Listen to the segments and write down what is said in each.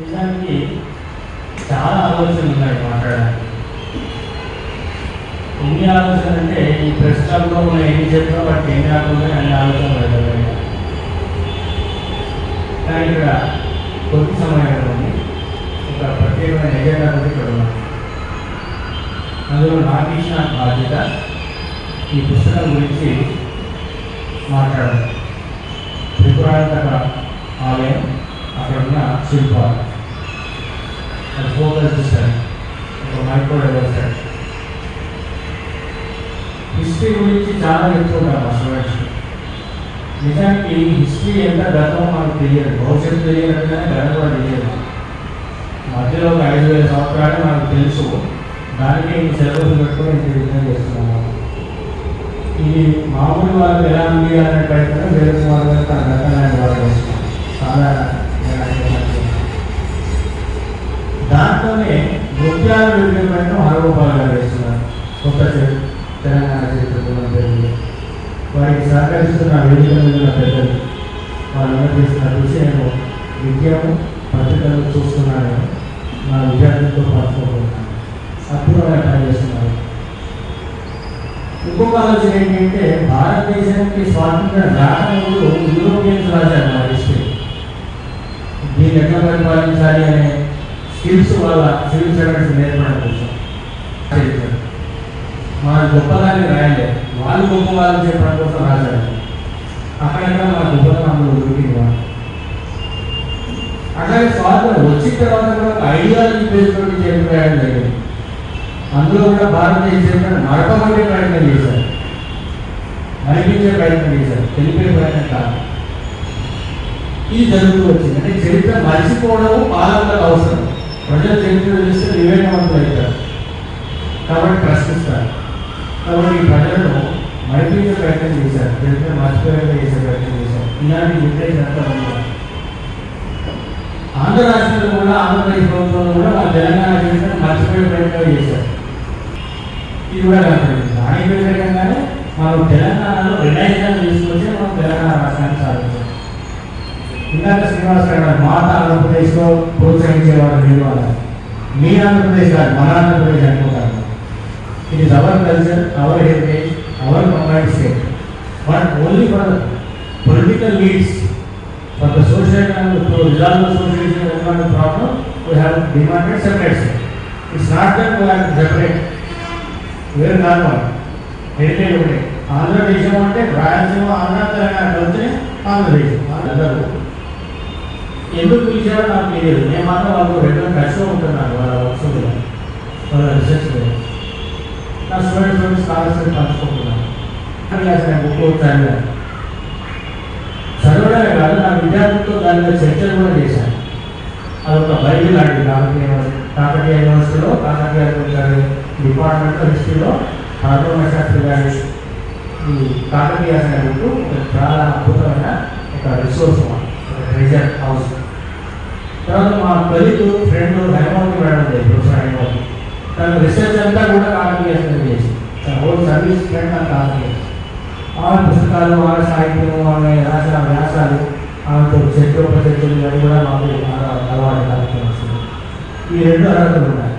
నిజానికి చాలా ఆలోచనలు ఉన్నాయి మాట్లాడడానికి. ఎన్ని ఆలోచన అంటే ఈ ప్రెస్ క్లబ్లో మనం ఏం చెప్పినా వాటికి ఎన్ని ఆలోచన అన్ని ఆలోచన పెట్టలేదు కానీ ఇక్కడ కొద్ది సమయం ఉంది. ఒక ప్రత్యేకమైన ఎజెండా కూడా ఇక్కడ ఉన్నాం అందులో నాకు ఇచ్చిన బాధ్యత ఈ పుస్తకం గురించి మాట్లాడాలి త్రిపురాంతక ఆలయం అక్కడ ఉన్న శిల్పాలు. అది ఫోకస్ స్టడీ ఒక మైక్రో డెవలప్ హిస్టరీ గురించి చాలా చెప్తుంటాం అసలు నిజానికి హిస్టరీ ఎంత గతం మనకు తెలియదు. భవిష్యత్తు తెలియనట్టుగానే గతం కూడా తెలియదు. మధ్యలో ఒక ఐదు వేల సంవత్సరాలు మనకు తెలుసు. దానికి ఈ సెలవులు పెట్టుకుని ఇంత విధంగా చేస్తున్నాము. ఇది మామూలు వాళ్ళకి ఎలా ఉంది అనే ప్రయత్నం వేరే కుమార్ గారు తన గతాన్ని వాళ్ళు చేస్తున్నాం సాధారణ దాంతోనే నృత్యాలు విగ్రహమైన హరగోపాల్ వేస్తున్నారు. కొత్త తెలంగాణ చరిత్ర పేరు వారికి సహకరిస్తున్న వేదిక మీద పెద్దలు వాళ్ళందరూ చేస్తున్న కృషి నేను విద్యను పత్రికలు చూస్తున్నాను నా విద్యార్థులతో పంచుకుంటున్నాను అద్భుతంగా పనిచేస్తున్నారు ఇంకొక ఆలోచన ఏంటంటే భారతదేశానికి స్వాతంత్రం రాకముందు యూరోపియన్స్ రాజారు మా దీన్ని ఎట్లా పరిపాలించాలి అనే స్కిల్స్ వాళ్ళ సివిల్ సర్వెంట్స్ నేర్పడం కోసం చరిత్ర. మన గొప్పదాన్ని రాయాలి. వాళ్ళు గొప్ప వాళ్ళు చెప్పడం కోసం రాశారు అక్కడక్కడ మన గొప్పతనంలో దొరికింది వాళ్ళు. అట్లాగే స్వాతంత్రం వచ్చిన తర్వాత కూడా ఒక ఐడియాలజీ బేస్ తోటి చేతి జరిగింది. అందులో కూడా భారతదేశం నడపబడే ప్రయత్నం చేశారు. నడిపించే ప్రయత్నం చేశారు. తెలిపే ప్రయత్నం కాదు. ఇది జరుగుతూ వచ్చింది. అంటే చరిత్ర మర్చిపోవడం పాలకులకు అవసరం. ప్రజలు చరిత్ర చూస్తే వివేకవంతులు అవుతారు. కాబట్టి ప్రశ్నిస్తారు. కాబట్టి ఈ ప్రజలను మైత్రిగా ప్రయత్నం చేశారు. చరిత్ర మర్చిపోయేలా చేసే ప్రయత్నం చేశారు. ఇలాంటి ఉద్దేశం అంతా ఉంది ఆంధ్ర రాష్ట్రంలో కూడా ఆంధ్రప్రదేశ్ ప్రభుత్వంలో కూడా మన తెలంగాణ చరిత్రను మర్చిపోయే ప్రయత్నం చేశారు. ఇది కూడా కనపడింది దానికి వ్యతిరేకంగానే మనం తెలంగాణలో రిలైజన్ తీసుకొచ్చి మనం తెలంగాణ రాష్ట్రాన్ని సాధించాం ఇందాక శ్రీనివాస్ గారు అన్నారు, మాత ఆంధ్రప్రదేశ్లో ప్రోత్సహించేవారు మీరు అన్నారు మీ ఆంధ్రప్రదేశ్ కాదు మన ఆంధ్రప్రదేశ్ అనుకుంటారు. It is our culture our heritage our combined state but only for political leads for the social and to resolve the social problem we have demanded separate state it's not that we have separate వేరు కాదు heritage ఒకటే. ఆంధ్రదేశం అంటే రాయలసీమ ఆంధ్ర తెలంగాణ కలిసి ఆంధ్రదేశం. అందరూ ఎందుకు పిలిచారో నాకు తెలియదు. నేను మాత్రం వాళ్ళు రెగ్యులర్ టచ్లో ఉంటున్నాను వాళ్ళ వర్క్స్ మీద. వాళ్ళ రిసెర్చ్ మీద. నా స్టూడెంట్స్ నుండి స్కాలర్షిప్ పంచుకుంటున్నాను. అని నేను బుక్ చదివాను. చదవడమే కాదు నా విద్యార్థులతో దాని మీద చర్చలు కూడా చేశాను. అదొక బైబిల్ లాంటిది. కాకతీయ కాకతీయ యూనివర్సిటీలో కాకతీయ గారి డిపార్ట్మెంట్ హిస్టరీలో పదకొండ శాస్త్రి గారి ఈ కాకతీయ అనే బుక్ చాలా అద్భుతమైన ఒక రిసోర్స్ ఒక హౌస్ తర్వాత మా కొలీగ్ ఫ్రెండ్ హైమౌంట్ మేడం ఉంది ప్రొఫెసర్ హైమవతి తన రీసెర్చ్ అంతా కూడా కాన్ఫిగేషన్ చేసి తన హోల్ సర్వీస్ ఫ్రెండ్ నాకు కాన్ఫిగేషన్ ఆమె పుస్తకాలు ఆమె సాహిత్యం ఆమె రాసిన వ్యాసాలు ఆమెతో చర్చోపచర్చలు ఇవన్నీ కూడా మాకు అలవాటు కార్యక్రమం ఈ రెండు అర్హతలు ఉన్నాయి.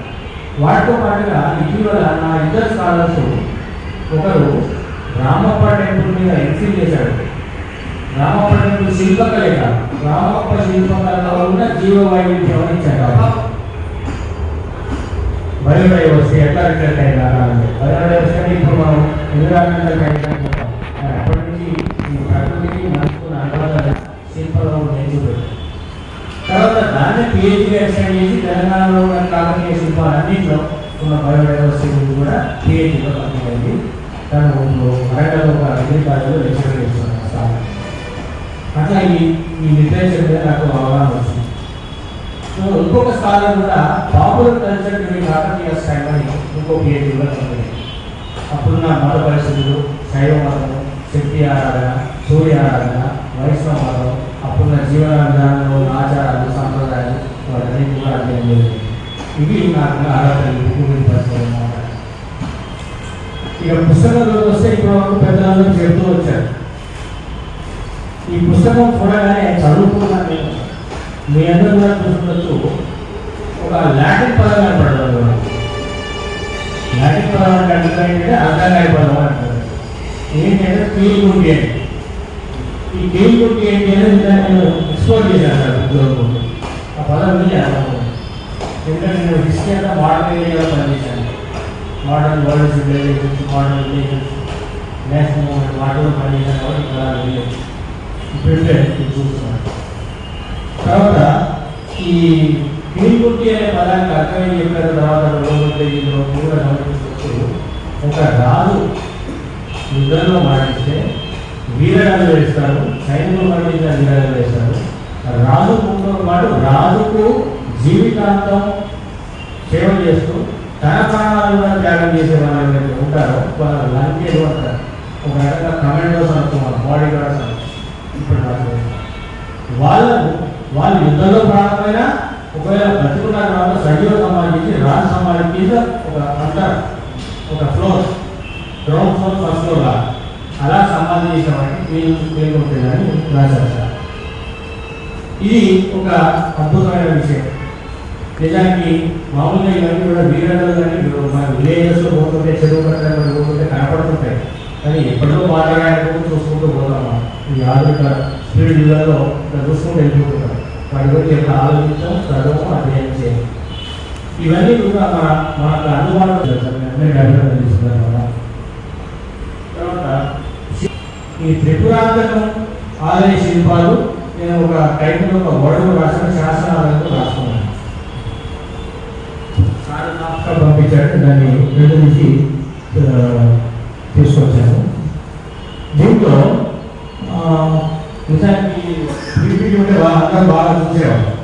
వాటితో పాటుగా ఇటీవల నా ఇద్దరు స్కాలర్స్ ఒకరు రామప్ప టెంపుల్ మీద ఎన్సీ చేశాడు రామప్ప టెంపుల్ శిల్పకలే కాదు. రామప్ప శిల్పకళలో ఉన్న జీవ వైవిధ్యం అని చెప్పారు వస్తే ఎట్లా రిఫ్లెక్ట్ అయిందా బయోడైవర్సిటీ ఇప్పుడు మనం ఎన్విరాన్మెంటల్ అప్పటి నుంచి ఈ ప్రకృతికి మనసుకున్న అనుభవాలు శిల్పంలో నేర్చుకోవచ్చు తర్వాత దాన్ని పిహెచ్డీ ఎక్స్టెండ్ చేసి తెలంగాణలో ఉన్న కాకతీయ శిల్పాలు అన్నింటిలో ఉన్న బయోడైవర్సిటీ కూడా పిహెచ్డీలో కంప్లీట్ అయింది తను ఇప్పుడు వరంగల్ ఒక డిగ్రీ లెక్చర్ చేస్తున్నాను అట్లా ఈ ఈ లిటరేచర్ మీద నాకు అవగాహన వచ్చింది. సో ఇంకొక స్కాలర్ కూడా popular culture during Kakatiya style అని ఇంకో పిహెచ్డీలో కంప్లీట్ అప్పుడున్న మత పరిస్థితులు శైవ మతం శక్తి ఆరాధన సూర్య ఆరాధన వైష్ణవ మతం అప్పుడున్న జీవన విధానాలు ఆచారాలు సాంప్రదాయాలు వాటన్నిటి కూడా అధ్యయనం చేయాలి ఇవి నాకు ఆరాధన ఇక పుస్తకంలోకి వస్తే ఇప్పుడు వరకు పెద్దలందరూ చెబుతూ వచ్చారు. పుస్తకం చూడగానే చదువుకున్నాను నేను మీ అందరూ కూడా చూసుకుంటూ ఒక లాటిన్ పదం కనపడదు లాటిన్ పదం అంటే అర్థం ఏంటంటే అర్థంగాడి పదం అంటారు. ఏంటంటే కేల్ గుండి అని. ఈ కేల్ గుండి ఏంటి అనేది నేను ఎక్స్ప్లోర్ చేశాను సార్ ఉద్యోగం ఆ పదం మీద ఎందుకంటే నేను హిస్టరీ అంతా మోడర్న్ పనిచేశాను. Modern world civilizations modern relations national movement వాటిలో పనిచేశాను కాబట్టి ఇక్కడ చూస్తున్నాడు తర్వాత ఈ కీలుగుట్టి అనే పదానికి అర్థం ఏం చెప్పిన తర్వాత లోపలిలో కూడా గమనించవచ్చు ఒక రాజు యుద్ధంలో మరణిస్తే వీరగాలు వేస్తారు సైనికులు మరణించిన వీరగాలు వేస్తారు రాజు కుటుంబం పాటు రాజుకు జీవితాంతం సేవ చేస్తూ తన ప్రాణాలు కూడా త్యాగం చేసే వాళ్ళు ఎవరైతే ఉంటారో వాళ్ళ లంకేలు అంటారు ఒక రకంగా కమాండోస్ అనుకున్నారు బాడీ గార్డ్స్ అంటారు ఇప్పుడు నాకు వాళ్ళకు వాళ్ళు యుద్ధంలో ప్రారంభమైన ఒకవేళ బతుకున్న తర్వాత సజీవ సమాధించి రాజ సమాధి కింద ఒక అంతర్ ఒక floor ground floor first floor లా అలా సమాధి చేసిన వాటికి పేరు పేరు ఉంటుందని రాశారు సార్ ఇది ఒక అద్భుతమైన విషయం. నిజానికి మామూలుగా ఇవన్నీ కూడా వీరగలు కానీ మన విలేజెస్లో పోతుంటే చెరువు కట్టడం పోతుంటే కనపడుతుంటాయి. కానీ ఎప్పటికో మాట్లాడాలని ఈ ఆధునిక స్పీడ్ యుగాల్లో వెళ్ళిపోతున్నారు. వాటి గురించి ఎక్కడ ఆలోచించాం? చదవము? అధ్యయనం చేయాలి? ఇవన్నీ కూడా మన మనకు అనుమానం లేదు తర్వాత ఈ త్రిపురాంతకం ఆలయ శిల్పాలు నేను ఒక టైంలో ఒక గొడవ రాసిన శాసనాలను రాసుకున్నాను. సార్ నాకు పంపించాడు దాన్ని విడుదల తీసుకొచ్చాను. దీంట్లో నిజానికి పీపీటీ ఉంటే అందరూ బాగా చూసేవాళ్ళు.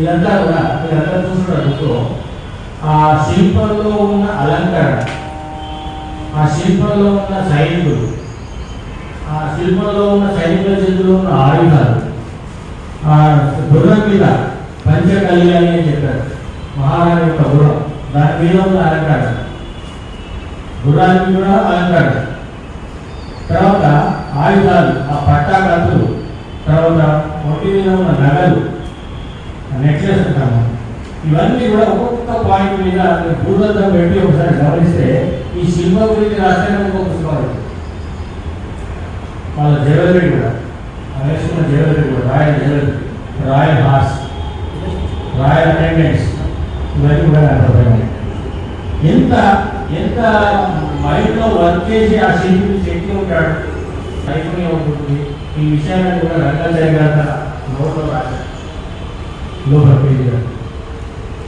ఇదంతా కూడా వీళ్ళందరూ చూస్తున్నారు ఆ శిల్పంలో ఉన్న అలంకరణ ఆ శిల్పంలో ఉన్న సైనికులు ఆ శిల్పంలో ఉన్న సైనికుల చేతిలో ఉన్న ఆయుధాలు ఆ గుర్రం మీద పంచకళ్యాణి అని చెప్పారు. మహారాణి యొక్క గుర్రం దాని మీద ఉన్న అలంకరణ. గుర్రానికి కూడా అలంకరణ. తర్వాత ఆయుధాలు ఆ పట్టా తర్వాత ఒంటి మీద ఉన్న నగలు నెక్లెస్ అంటాము. ఇవన్నీ కూడా ఒక్కొక్క పాయింట్ మీద పూర్వతం పెట్టి ఒకసారి గమనిస్తే ఈ శిల్పం గురించి రాస్తే ఇంకొక పుస్తకాలు వాళ్ళ జ్యువెలరీ కూడా వేసుకున్న జ్యువెలరీ కూడా royal jewellery royal horse royal attendance ఇవన్నీ కూడా అర్థమైనాయి ఎంత ఎంత మైండ్లో వర్క్ చేసి ఆ శిల్పి శక్తి ఉంటాడు? నైపుణ్యం ఉంటుంది ఈ విషయాన్ని కూడా రంగాచార్య గారు నోట్లో రాశారు. లోపల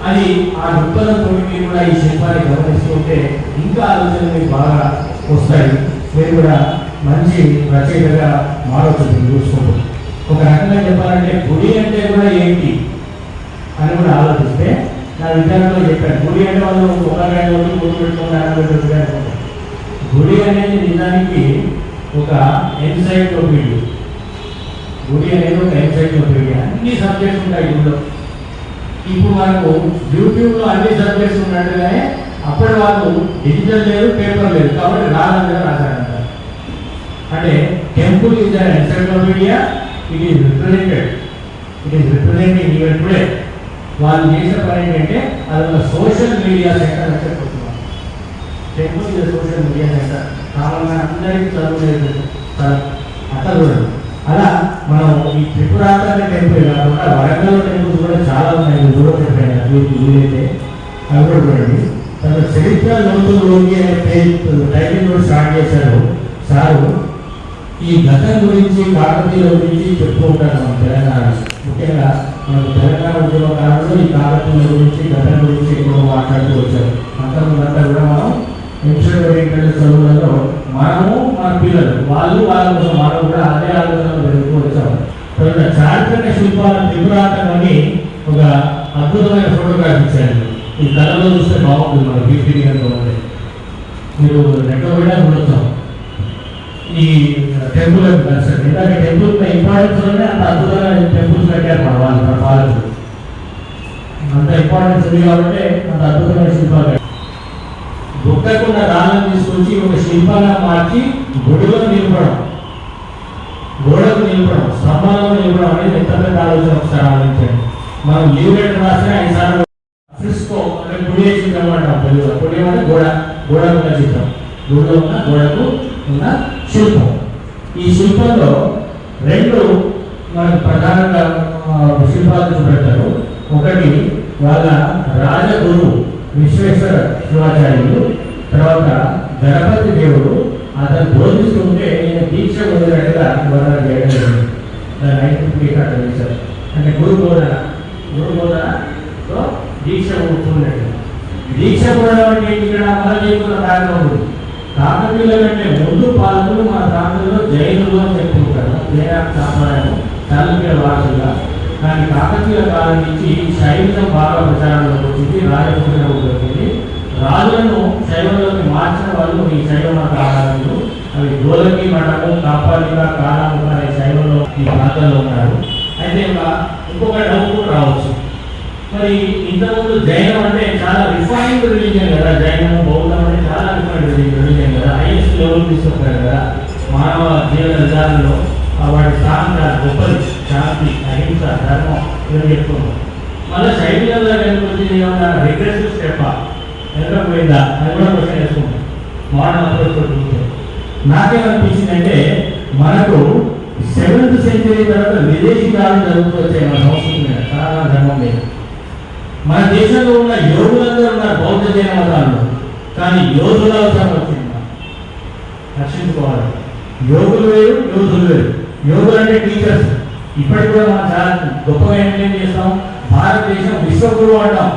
అది ఆ దృక్పథంతో మీరు కూడా ఈ శిల్పాన్ని గమనిస్తుంటే ఇంకా ఆలోచనలు మీకు బాగా వస్తాయి. మీరు కూడా మంచి రచయితగా మారవచ్చు మీరు ఒక రకంగా చెప్పాలంటే గుడి అంటే కూడా ఏంటి అని కూడా ఆలోచిస్తే నా విధానంలో చెప్పాను గుడి అంటే వాళ్ళు ఒక గంట వరకు గుడి పెట్టుకున్నారు గుడి అనేది నిజానికి ఒక ఎన్సైక్లోపీడియా గుడి అనేది ఒక ఎన్సైక్లోపీడియా అన్ని సబ్జెక్ట్స్ ఉంటాయి గుడిలో ఇప్పుడు మనకు యూట్యూబ్లో అన్ని సబ్జెక్ట్స్ ఉన్నట్టుగానే అప్పటి వాళ్ళు డిజిటల్ లేదు పేపర్ లేదు. కాబట్టి రాదని రాశారంట. అంటే temple is an encyclopedia it is represented it is representing even today వాళ్ళు చేసిన పని ఏంటంటే అది ఒక సోషల్ మీడియా సెంటర్ అని చెప్పి temple is social media centre కావాలని అందరికీ చదువులేదు అట్లా చూడండి అలా మనం ఈ త్రిపురాంతక టెంపుల్ కాకుండా వరంగల్ టెంపుల్స్ కూడా చాలా ఉన్నాయి మీరు చూడకపోయినా వీటి వీలైతే అవి కూడా చూడండి తన చరిత్ర లోతుల్లోకి అనే పేజ్ టైటిల్ కూడా స్టార్ట్ చేశారు సారు ఈ గతం గురించి కాకతీయుల గురించి చెప్తూ ఉంటారు మన తెలంగాణ ముఖ్యంగా మనకు తెలంగాణ ఉద్యమ కాలంలో ఈ కాకతీయుల గురించి గతం గురించి ఎక్కువ మాట్లాడుతూ వచ్చారు. అంతకుముందంతా కూడా మనం చదువులలో మనము మన పిల్లలు వాళ్ళు వాళ్ళ కోసం మనం కూడా అదే ఆలోచన పెరుగుతూ వచ్చాము. తర్వాత చారిత్రక శిల్పాల త్రిపురాటం అని ఒక అద్భుతమైన ఫోటోగ్రాఫ్ ఇచ్చారు. ఈ కళలో చూస్తే బాగుంటుంది మన పీపీటీ కనుక మీరు నెట్లో కూడా చూడొచ్చాం. ఈ టెంపుల్ దర్శనం ఇందాక టెంపుల్ ఇంపార్టెన్స్ ఉంటే అంత అద్భుతంగా టెంపుల్స్ కట్టారు మన వాళ్ళు మన పాలకులు. అంత ఇంపార్టెన్స్ ఉంది కాబట్టి అంత అద్భుతమైన శిల్పాలు కట్టారు. బుక్కకున్న తీసుకొచ్చి ఒక శిల్పంగా మార్చి గుడిలో నిలపడం గోడకు నిలపడం స్తంభాలను నిలపడం అనేది ఎంత పెద్ద ఆలోచన ఒకసారి ఆలోచించండి. మనం లీవ్ లెటర్ రాస్తే ఐదు ఫ్రిస్కో అంటే గుడి చిత్రం అంటాం తెలుగులో గుడి అంటే గోడ గోడకు ఉన్న చిత్రం. గుడిలో ఉన్న గోడకు ఉన్న శిల్పం. ఈ శిల్పంలో రెండు మనకు ప్రధానంగా శిల్పాలు చూపెడతారు. ఒకటి వాళ్ళ రాజగురువు విశ్వేశ్వర శివాచార్యులు తర్వాత గణపతి దేవుడు అతను బోధిస్తుంటే నేను దీక్ష పొందినట్టుగా వివరణ చేయడం జరిగింది. దాని ఐడెంటిఫికేషన్ అట్లా చేశారు అంటే గురు బోధన గురు బోధనతో దీక్ష ఉంటున్నట్టు దీక్ష కూడా అంటే ఇక్కడ అమలు చేయకుండా కారణం ఉంది కాకతీయుల కంటే ముందు పాలకులు మా ప్రాంతంలో జైనులు అని చెప్పుకుంటారు. వేరే సాంప్రదాయం తల్లి వారసుగా దాని కాకతీయుల కాలం నుంచి శైవం బాగా ప్రచారంలోకి వచ్చింది రాజభూషణలోకి వచ్చింది రాజులను శైవంలోకి మార్చిన వాళ్ళు ఈ శైవ మత ఆధారాలు అవి గోలకి మఠము కాపాలిక కాలము అనే శైవంలో ఈ ప్రాంతంలో ఉన్నారు. అయితే ఇంకొక డౌట్ కూడా రావచ్చు. మరి ఇంతకుముందు జైనం అంటే చాలా రిఫైన్డ్ రిలీజియన్ కదా. జైనం బౌద్ధం అంటే చాలా రిఫైన్డ్ రిలీజియన్ కదా. హైయెస్ట్ లెవెల్ తీసుకుంటారు కదా. మానవ జీవన విధానంలో. వాటి స్థానం చాలా గొప్పది శాంతి అహింస ధర్మం ఇవన్నీ చెప్తున్నాం మళ్ళీ శైలిలో కనుకొచ్చి ఏమన్నా రిగ్రెసివ్ స్టెప్ వెనక పోయిందా? అది కూడా ప్రశ్న వేసుకుంటాం మోడల్ అప్రోచ్ చూస్తే. నాకేమనిపించిందంటే మనకు సెవెంత్ సెంచరీ తర్వాత విదేశీ కాలం జరుగుతూ వచ్చాయి మన సంస్కృతి మీద. సనాతన ధర్మం మీద. మన దేశంలో ఉన్న యోగులందరూ ఉన్నారు బౌద్ధ జైన మతాల్లో కానీ యోధుల అవసరం వచ్చింది. రక్షించుకోవాలి. యోగులు వేరు యోధులు వేరు. యోగులు అంటే టీచర్స్ ఇప్పటికి కూడా మనం చాలా గొప్పగా ఏం చేస్తాం. భారతదేశం విశ్వగురువు అంటాం.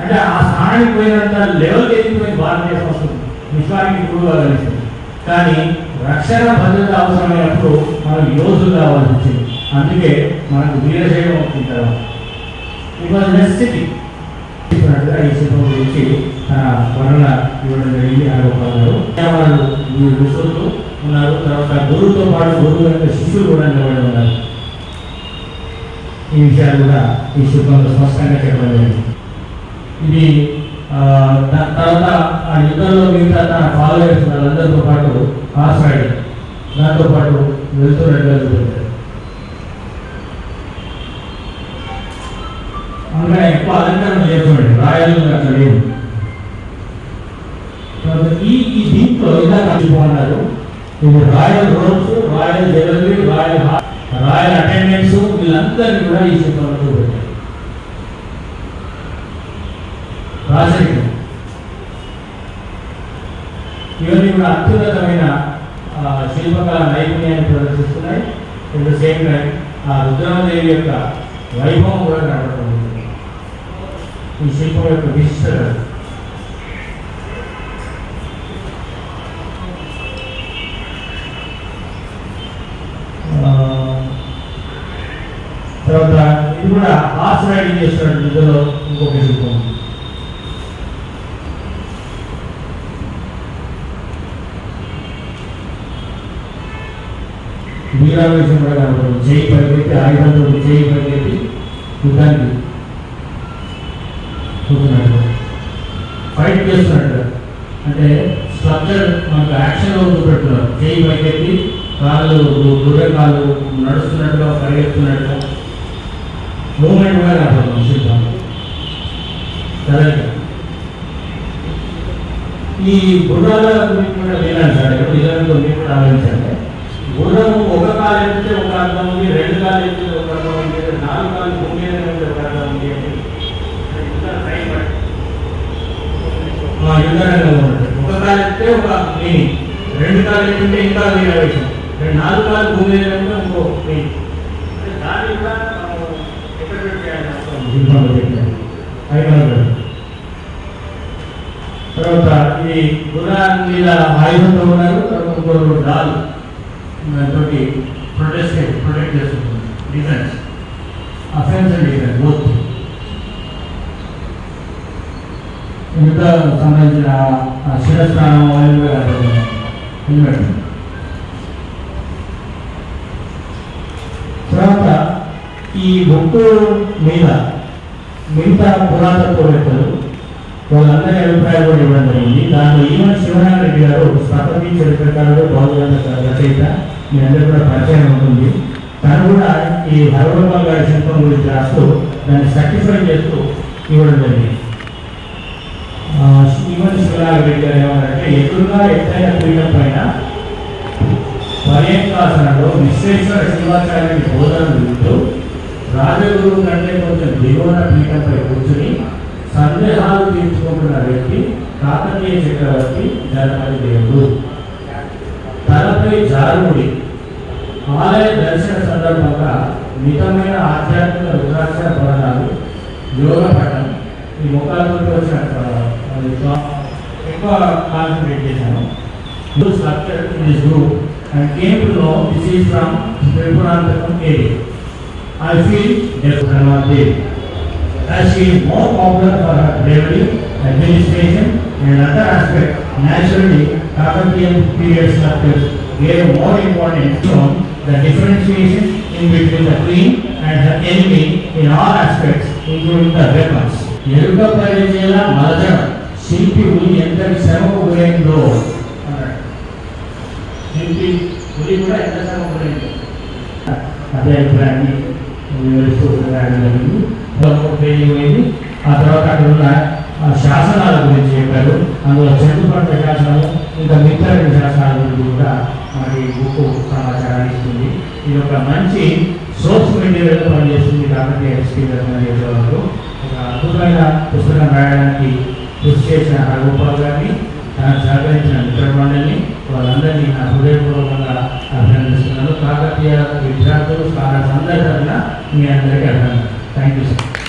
అంటే ఆ స్థానానికి పోయినంత లెవెల్ ఎదిగిపోయింది భారతదేశం వస్తుంది. విశ్వానికి గురువుగా కలిసింది కానీ రక్షణ భద్రత అవసరమైనప్పుడు మనం యోధులు కావాల్సి వచ్చింది అందుకే మనకు వీరశైవం వచ్చిన తర్వాత. ఇట్ వాజ్ నెసిటీ చెప్పినట్టుగా ఈ శిల్పం గురించి తన వర్ణన ఇవ్వడం జరిగింది. హరగోపాల్ గారు. వాళ్ళు ఈ ఉన్నారు తర్వాత గురువుతో పాటు గురువు యొక్క శిష్యులు కూడా నిలబడి ఉన్నారు. ఈ విషయాలు కూడా ఈ శుభ్రంలో స్పష్టంగా చెప్పడం జరిగింది. ఇది ఆ, తర్వాత ఆ యుద్ధంలో మిగతా తన ఫాలోయర్స్ వాళ్ళందరితో పాటు హార్స్ రైడింగ్ దాంతో పాటు వెళ్తూ రెండు అందుకని ఎక్కువ అలంకరణ చేసుకోండి రాయలు అక్కడ లేవు. ఈ దీంట్లో ఇలా కలిసిపోన్నారు ఇది royal roads royal jewellery royal royal attendance వీళ్ళందరినీ కూడా ఈ చిత్రంలో చూపెట్టారు రాజరికం ఇవన్నీ కూడా అత్యున్నతమైన ఆ, శిల్పకళ నైపుణ్యాన్ని ప్రదర్శిస్తున్నాయి. ఎట్ ద సేమ్ టైం ఆ రుద్రమదేవి యొక్క వైభవం కూడా కనబడుతుంది ఈ శిల్పం యొక్క విశిష్టత ఆ, తర్వాత ఇది కూడా హార్స్ రైడింగ్ చేస్తాడు ఇందులో ఇంకొక శిల్పం వీరావేశం కూడా కనబడుతుంది చేయి పరిగెత్తి ఆయుధంతో చేయి పరిగెత్తి యుద్ధానికి చూస్తున్నట్టు ఫైట్ చేస్తున్నాడు. అంటే స్ట్రక్చర్ మనకు యాక్షన్లో చూపెడుతున్నారు చేయి పరిగెత్తి కాళ్ళు గుర్రె కాళ్ళు నడుస్తున్నట్టుగా పరిగెత్తున్నట్టుగా మూమెంట్ కూడా కనపడుతుంది శిల్పం కరెక్ట్ ఈ గుర్రాల గురించి కూడా వినాలి సార్ ఎప్పుడు నిజంగా మీరు కూడా ఆలోచించండి గుర్రం ఒక కాలు ఎత్తితే ఒక అర్థం ఉంది రెండు కాలు ఎత్తితే ఒక అర్థం ఉంది నాలుగు కాలు భూమి ఉంటే ఒక అర్థం ఉంది ఒక కాలు ఎత్తితే ఒక మీనింగ్ రెండు కాలు ఎత్తుంటే ఇంకా వీరవేశం విషయం నాలుగు కాలు భూమి ఉంటే ఇంకో మీనింగ్ దాని దాన్ని కూడా మనం ఎక్కడ పెట్టాలి తర్వాత ఈ గుర్రాన్ని మీద ఆయుధంతో ఉన్నారు. తర్వాత ఇంకొక డాల్ తోటి ప్రొటెస్ట్ ప్రొటెక్ట్ చేస్తుంది defence offence and defence both మిగతా సంబంధించిన శిరస్నానం అవన్నీ హెల్మెట్ తర్వాత ఈ బుక్కు మీద మిగతా పురాతత్వవేత్తలు వాళ్ళందరి అభిప్రాయాలు కూడా ఇవ్వడం జరిగింది. దాంట్లో ఈవెన్ శివనారెడ్డి గారు స్థపతి చరిత్రకారుడు బౌద్ధ రచయిత మీ అందరూ కూడా పరిచయం అవుతుంది. తను కూడా ఈ హరగోపాల్ గారి శిల్పం గురించి రాస్తూ దాన్ని సర్టిఫై చేస్తూ ఇవ్వడం జరిగింది. ఈవెన్ శివనారెడ్డి గారు ఏమన్నారంటే ఎదురుగా ఎత్తైన పీఠం పైన పర్యంకాసనంలో విశ్వేశ్వర శివాచార్యుడి బోధనలు వింటూ రాజగురువు కంటే కొంచెం దిగువన పీఠంపై కూర్చుని సందేహాలు తీర్చుకుంటున్న వ్యక్తి కాకతీయ చక్రవర్తి గణపతి దేవుడు. తలపై జారుడి ఆలయ దర్శన సందర్భంగా మితమైన ఆధ్యాత్మిక రుద్రాక్ష పఠనాలు యోగ పఠనం ఈ ముఖాలతో వచ్చిన ఎక్కువ కాన్సన్ట్రేట్ చేశాను Those structured in group and కేంపులో this to from Tripurantakam area. I feel that Pranavad Devi. As she is more popular for her bravery, administration and other aspects, naturally Kakatiyan period structures gave more importance to the differentiation in between the queen and her enemy in all aspects, including the weapons. ఎరుక పరిచయ మలజ శిల్పి ఉలి ఎంతటి శ్రమకు గురైందో అన్నాడు శిల్పి ఉలి కూడా ఎంత శ్రమకు గురైందో అదే అభిప్రాయాన్ని వివరిస్తూ రాయడం జరిగింది ఆ తర్వాత అక్కడ ఉన్న శాసనాల గురించి చెప్పారు అందులో చెట్టుపట్ల శాసనము ఇంకా మిగతా శాసనాల గురించి కూడా మనకి బుక్ సమాచారాన్ని ఇస్తుంది ఇది ఒక మంచి సోర్స్ మెటీరియల్ పనిచేస్తుంది కాబట్టి ఎస్పీ వాళ్ళు ఒక అద్భుతమైన పుస్తకం రాయడానికి కృషి చేసిన రఘుపాల్ గారిని తన సహకరించిన మిత్రమండలిని వాళ్ళందరినీ నా హృదయపూర్వకంగా అభినందిస్తున్నాను కాకతీయ విద్యార్థులు స్కాలర్స్ అందరి తరఫున మీ అందరికీ అర్థం థ్యాంక్ యూ సార్